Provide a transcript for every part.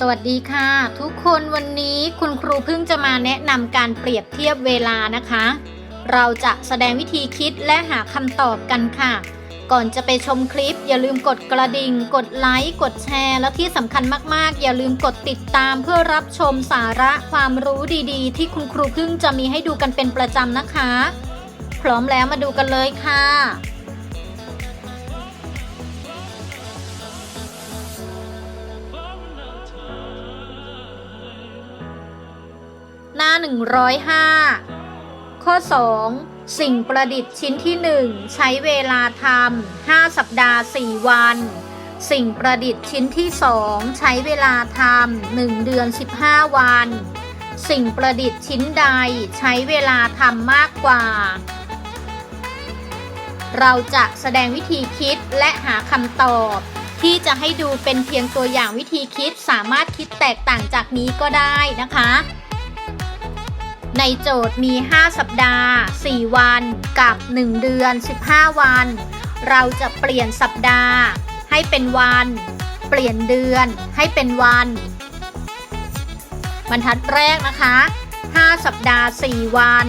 สวัสดีค่ะ ทุกคนวันนี้คุณครูเพิ่งจะมาแนะนำการเปรียบเทียบเวลานะคะ เราจะแสดงวิธีคิดและหาคำตอบกันค่ะ ก่อนจะไปชมคลิป อย่าลืมกดกระดิ่ง กดไลค์กดแชร์ และที่สำคัญมากๆ อย่าลืมกดติดตามเพื่อรับชมสาระความรู้ดีๆ ที่คุณครูเพิ่งจะมีให้ดูกันเป็นประจำนะคะ พร้อมแล้วมาดูกันเลยค่ะ 105 ข้อ 2 สิ่งประดิษฐ์ชิ้นที่ 1 ใช้เวลาทำ5สัปดาห์ 4 วัน สิ่งประดิษฐ์ชิ้นที่ 2 ใช้เวลาทำ1เดือน 15 วัน สิ่งประดิษฐ์ชิ้นใดใช้เวลาทำมากกว่า เราจะแสดงวิธีคิดและหาคำตอบที่จะให้ดูเป็นเพียงตัวอย่างวิธีคิดสามารถคิดแตกต่างจากนี้ก็ได้นะคะ ในโจทย์มี 5 สัปดาห์ 4 วัน กับ 1 เดือน 15 วัน เราจะเปลี่ยนสัปดาห์ ให้เป็นวัน เปลี่ยนเดือนให้เป็นวัน บรรทัดแรกนะคะ 5 สัปดาห์ 4 วัน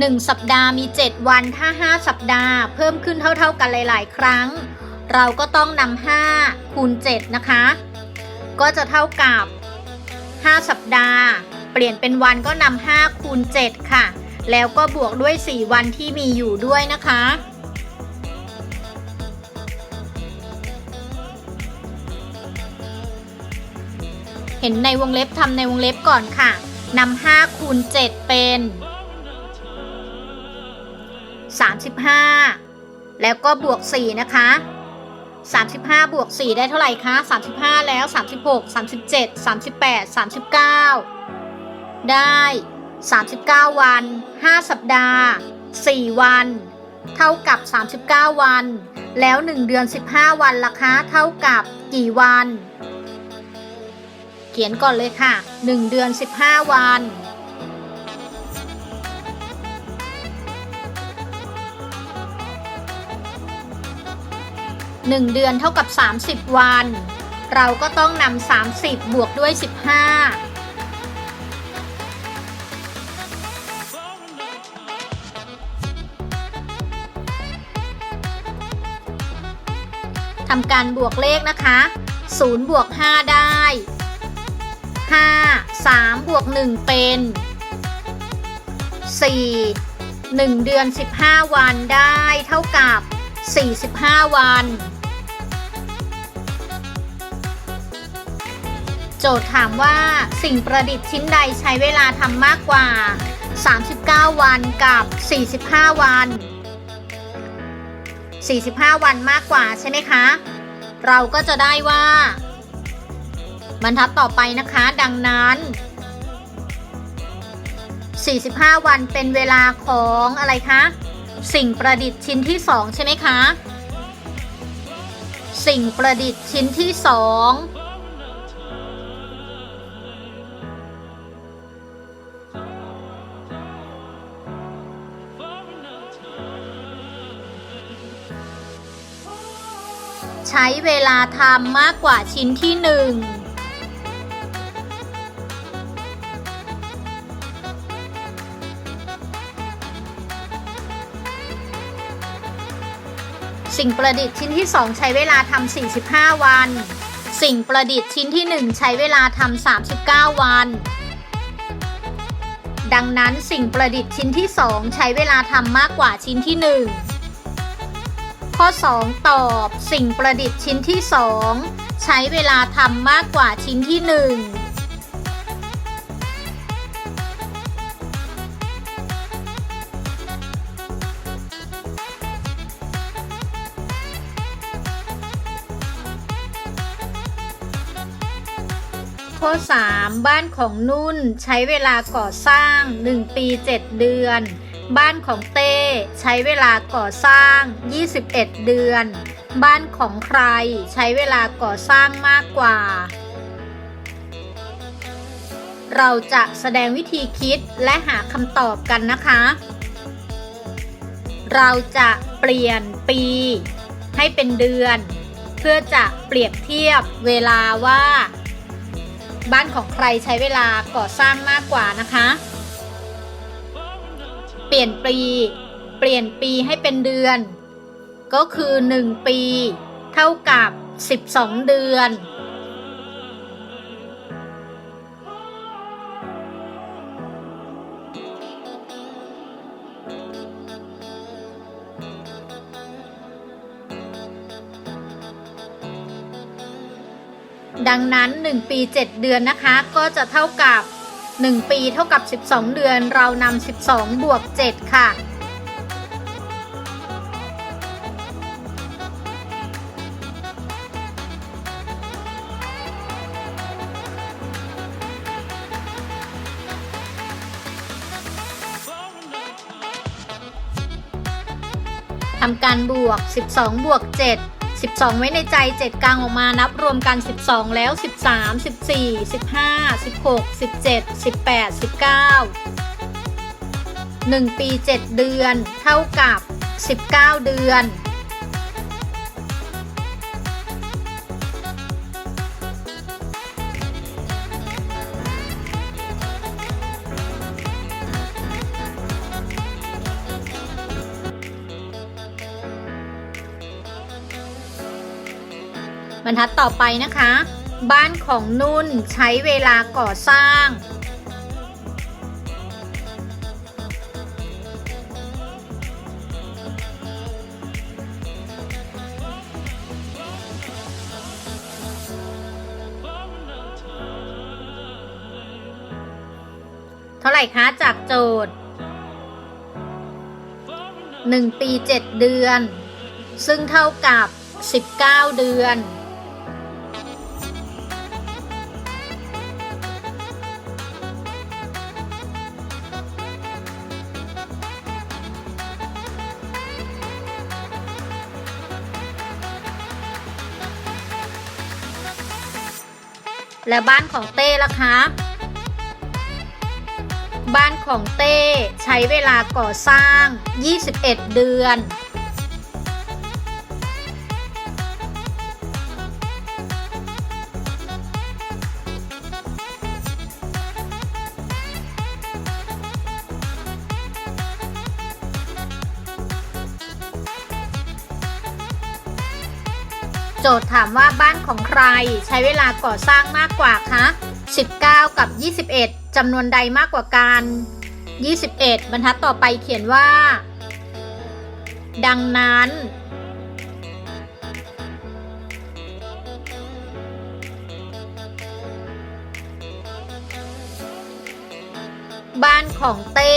1 สัปดาห์มี 7 วันถ้า 5 สัปดาห์ เพิ่มขึ้นเท่าๆกันหลาย ๆ ครั้ง เราก็ต้องนำ5คูณ7นะคะ ก็จะเท่ากับ 5 สัปดาห์ เปลี่ยนเป็นวันก็นำ5คูณ7ค่ะ แล้วก็บวกด้วย 4 วันที่มีอยู่ด้วยนะคะ เห็นในวงเล็บทำในวงเล็บก่อนค่ะนำ5คูณ7เป็น 35 แล้วก็บวก 4 นะคะ 35 บวก 4 ได้เท่าไหร่คะ 35 แล้ว 36 37 38 39 ได้ 39 วัน 5 สัปดาห์ 4 วัน เท่ากับ 39 วัน แล้ว 1 เดือน 15 วันล่ะคะ เท่ากับกี่วัน เขียนก่อนเลยค่ะ 1 เดือน 15 วัน 1 เดือนเท่ากับ 30 วัน เราก็ต้องนำ30 บวกด้วย 15ทำการบวกเลขนะคะ 0 บวก 5 ได้ 5 3 บวก 1 เป็น 4 1 เดือน 15 วันได้เท่ากับ 45 วัน โจทย์ถามว่าสิ่งประดิษฐ์ชิ้นใดใช้เวลาทำมากกว่า 39 วันกับ 45 วัน 45 วันมากกว่าใช่ไหมคะ เราก็จะได้ว่า บรรทัดต่อไปนะคะ ดังนั้น45 วันเป็นเวลาของอะไรคะ สิ่งประดิษฐ์ชิ้นที่2ใช่ไหมคะ สิ่งประดิษฐ์ชิ้นที่2ใช้เวลาทำมากกว่าชิ้นที่หนึ่ง สิ่งประดิษฐ์ชิ้นที่ 2 ใช้เวลาทำ45 วัน สิ่งประดิษฐ์ชิ้นที่ 1 ใช้เวลาทำ39 วัน ดังนั้นสิ่งประดิษฐ์ชิ้นที่ 2 ใช้เวลาทำมากกว่าชิ้นที่ 1 ข้อ 2 ตอบ สิ่งประดิษฐ์ชิ้นที่ 2 ใช้เวลาทำมากกว่าชิ้นที่ 1 ข้อ 3 บ้านของนุ่นใช้เวลาก่อสร้าง 1 ปี 7 เดือน บ้านของเต้ใช้เวลาก่อสร้าง 21 เดือน บ้านของใครใช้เวลาก่อสร้างมากกว่า เราจะแสดงวิธีคิดและหาคำตอบกันนะคะ เราจะเปลี่ยนปี ให้เป็นเดือน เพื่อจะเปรียบเทียบเวลาว่า บ้านของใครใช้เวลาก่อสร้างมากกว่านะคะ เปลี่ยนปีเปลี่ยนปีให้เป็นเดือน ก็คือ 1 ปี เท่ากับ 12 เดือน ดังนั้น 1 ปี 7 เดือนนะคะ ก็จะเท่ากับ 1 ปีเท่ากับ 12 เดือน เรานำ12 บวก 7 ค่ะ ทำการบวก 12 บวก 7 12 ไว้ในใจ 7 กลางออกมานับรวมกัน 12 แล้ว 13 14 15 16 17 18 19 1 ปี 7 เดือน เท่ากับ 19 เดือน รรทัดต่อไปนะคะ บ้านของนุ่นใช้เวลาก่อสร้างเท่าไหร่คะ จากโจทย์ 1 ปี 7 เดือน ซึ่งเท่ากับ 19 เดือน แล้วบ้านของเต้ล่ะคะบ้านของเต้ใช้เวลาก่อสร้าง 21 เดือน โจทย์ถามว่าบ้านของใครใช้เวลาก่อสร้างมากกว่าคะ19 กับ 21จำนวนใดมากกว่ากัน 21 บรรทัดต่อไปเขียนว่า ดังนั้น บ้านของเต้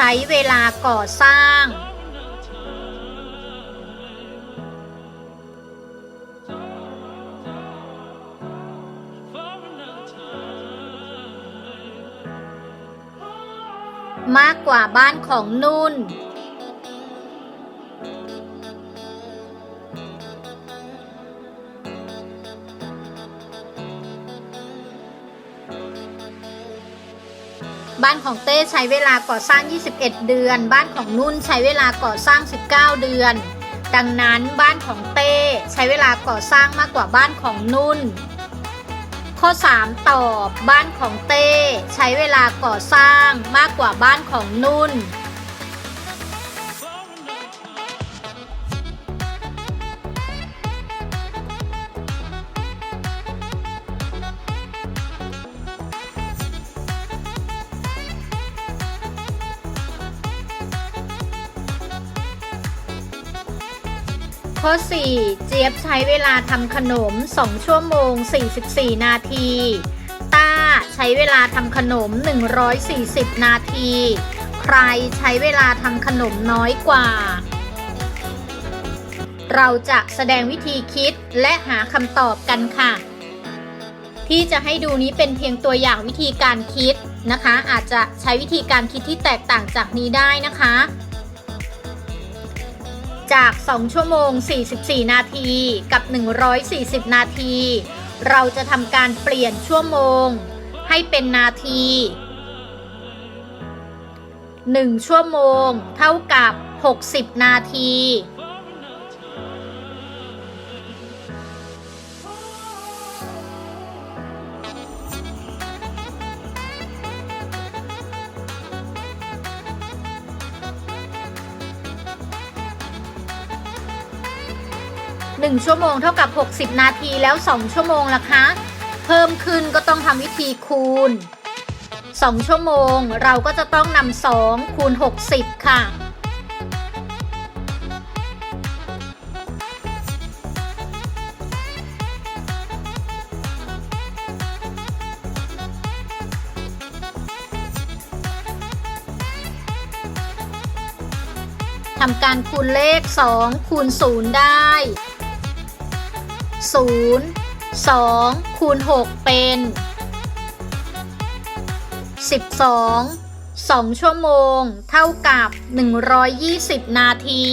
ใช้เวลาก่อสร้างมากกว่าบ้านของนุ่น บ้านของเต้ใช้เวลาก่อสร้าง 21 เดือน บ้านของนุ่นใช้เวลาก่อสร้าง 19 เดือน ดังนั้นบ้านของเต้ใช้เวลาก่อสร้างมากกว่าบ้านของนุ่น ข้อ 3 ตอบ บ้านของเต้ใช้เวลาก่อสร้างมากกว่าบ้านของนุ่น ข้อ 4 เจี๊ยบใช้เวลาทำขนม 2 ชั่วโมง 44 นาที ต้าใช้เวลาทำขนม 140 นาที ใครใช้เวลาทำขนมน้อยกว่า เราจะแสดงวิธีคิดและหาคำตอบกันค่ะ ที่จะให้ดูนี้เป็นเพียงตัวอย่างวิธีการคิดนะคะ อาจจะใช้วิธีการคิดที่แตกต่างจากนี้ได้นะคะ จาก 2 ชั่วโมง 44 นาที กับ 140 นาที เราจะทำการเปลี่ยนชั่วโมง ให้เป็นนาที 1 ชั่วโมง เท่ากับ 60 นาที 1 ชั่วโมงเท่ากับ 60 นาทีแล้ว 2 ชั่วโมงล่ะคะ เพิ่มขึ้นก็ต้องทำวิธีคูณ 2 ชั่วโมงเราก็จะต้องนำ2คูณ 60 ค่ะ ทำการคูณเลข 2 คูณ 0 ได้ 0 2 คูณ 6 เป็น 12 2 ชั่วโมง เท่ากับ 120 นาที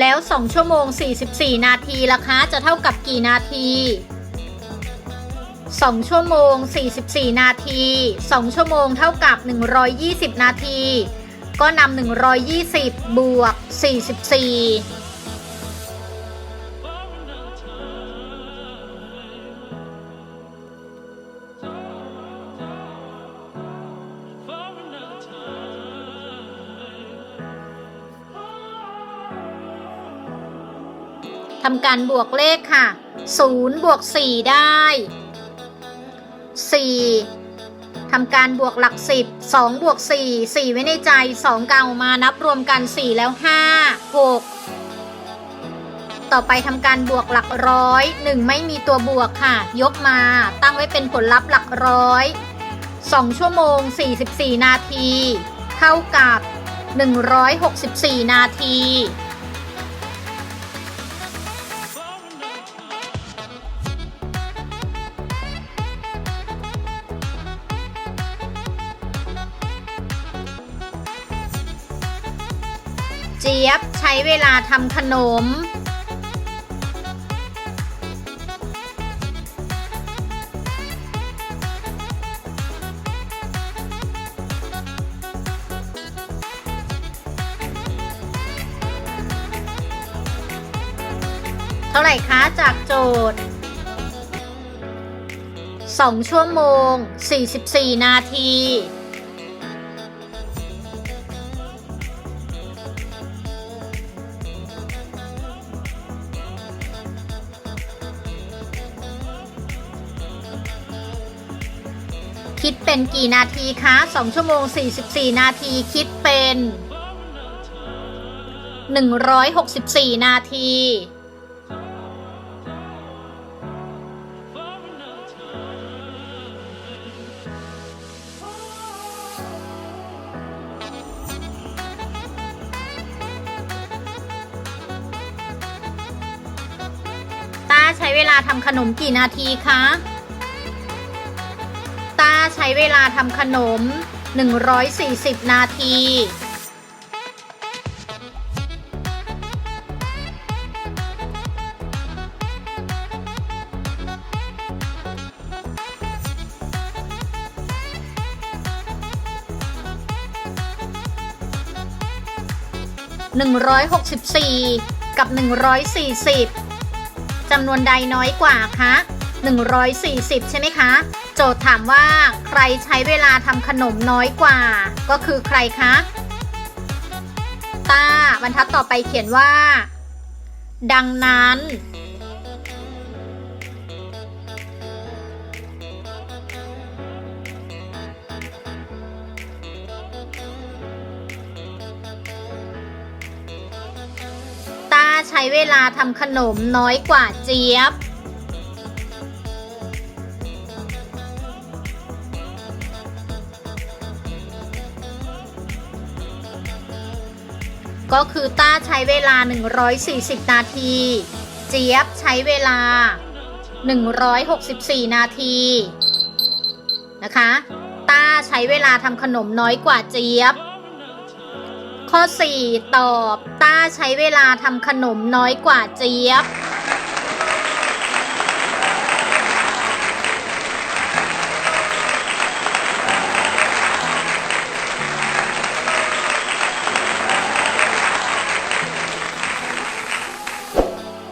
แล้ว 2 ชั่วโมง 44 นาทีล่ะคะ จะเท่ากับกี่นาที 2 ชั่วโมง 44 นาที 2 ชั่วโมงเท่ากับ 120 นาที ก็นำ120 บวก 44ทำการบวกเลขค่ะ 0 บวก 4 ได้ 4ทำการบวกหลัก 10 2 บวก 4 4 ไว้ในใจ 2 เก่ามานับรวมกัน 4 แล้ว 5 6 ต่อไปทำการบวกหลักร้อย1ไม่มีตัวบวกค่ะ ยกมาตั้งไว้เป็นผลลัพธ์หลักร้อย 2 ชั่วโมง 44 นาที เท่ากับ 164 นาที จี๊ยบใช้เวลาทำขนม เท่าไหร่คะจากโจทย์2ชั่วโมง 44 นาที คิดเป็นกี่นาทีคะ2ชั่วโมง 44 นาทีคิดเป็น 164 นาที ตาใช้เวลาทำขนมกี่นาทีคะ เวลาทำขนม 140 นาที164 กับ 140 จำนวนใดน้อยกว่าคะ 140 ใช่ไหมคะ โจทย์ถามว่าใครใช้เวลาทำขนมน้อยกว่า ก็คือใครคะตาบรรทัดต่อไปเขียนว่า ดังนั้น ตาใช้เวลาทำขนมน้อยกว่าเจี๊ยบ ก็คือต้าใช้เวลา 140 นาที เจี๊ยบใช้เวลา 164 นาที นะคะ ต้าใช้เวลาทำขนมน้อยกว่าเจี๊ยบ ข้อ 4 ตอบ ต้าใช้เวลาทำขนมน้อยกว่าเจี๊ยบ